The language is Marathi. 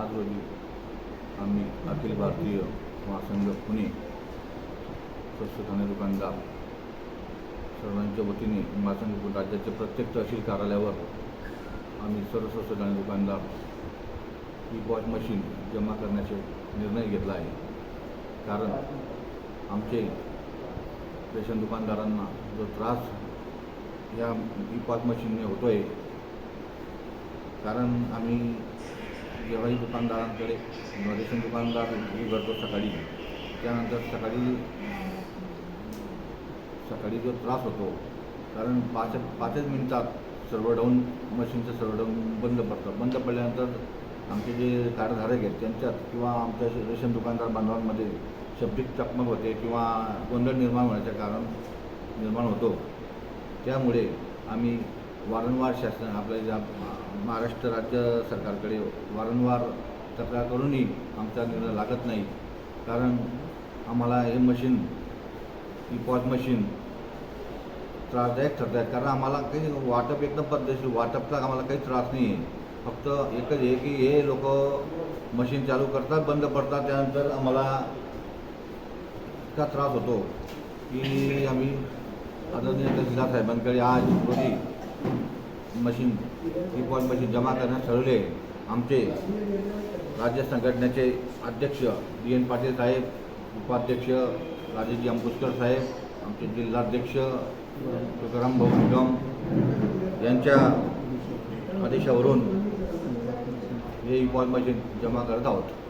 आज रोजी आम्ही अखिल भारतीय महासंघ पुणे स्वस्त ठाणे दुकानदार. सर्वांच्या वतीने महासंघ राज्याच्या प्रत्येक तहसील कार्यालयावर आम्ही सर्व स्वस्त ठाणे दुकानदार. ई वॉश मशीन जमा करण्याचे निर्णय घेतला आहे. कारण आमचे रेशन दुकानदारांना जो त्रास या ई पॉज मशीनने होतो आहे कारण आम्ही जेव्हाही दुकानदारांकडे रेशन दुकानदार भरतो सकाळी त्यानंतर सकाळी सकाळी जो त्रास होतो कारण पाच पाचच मिनिटात सर्व डाऊन मशीनचं सर्व डाऊन बंद पडतं. बंद पडल्यानंतर आमचे जे कार्डधारक आहेत त्यांच्यात किंवा आमच्या रेशन दुकानदार बांधवांमध्ये शब्दिक चकमक होते किंवा गोंधळ निर्माण होण्याचे कारण निर्माण होतो. त्यामुळे आम्ही वारंवार शासन आपल्या ज्या महाराष्ट्र राज्य सरकारकडे वारंवार तक्रार करूनही आमचा निर्णय लागत नाही. कारण आम्हाला हे मशीन ही पॉज मशीन त्रासदायक ठरत आहेत कारण आम्हाला काही वाटप एकदम पद्धतशीर वाटपचा आम्हाला काही त्रास नाही आहे फक्त एकच हे की हे लोक मशीन चालू करतात बंद पडतात त्यानंतर आम्हाला इतका त्रास होतो की आम्ही आदरणीय तहसीलदार साहेबांकडे आज रोजी मशीन. He pause machine? जमा करण्यास ठरवले. आमचे राज्य संघटनेचे अध्यक्ष डी एन पाटील साहेब उपाध्यक्ष राजेजी अंबुस्कर साहेब आमचे जिल्हाध्यक्ष तुकाराम भाऊ निगम यांच्या आदेशावरून हे पॉज मशीन जमा करत आहोत.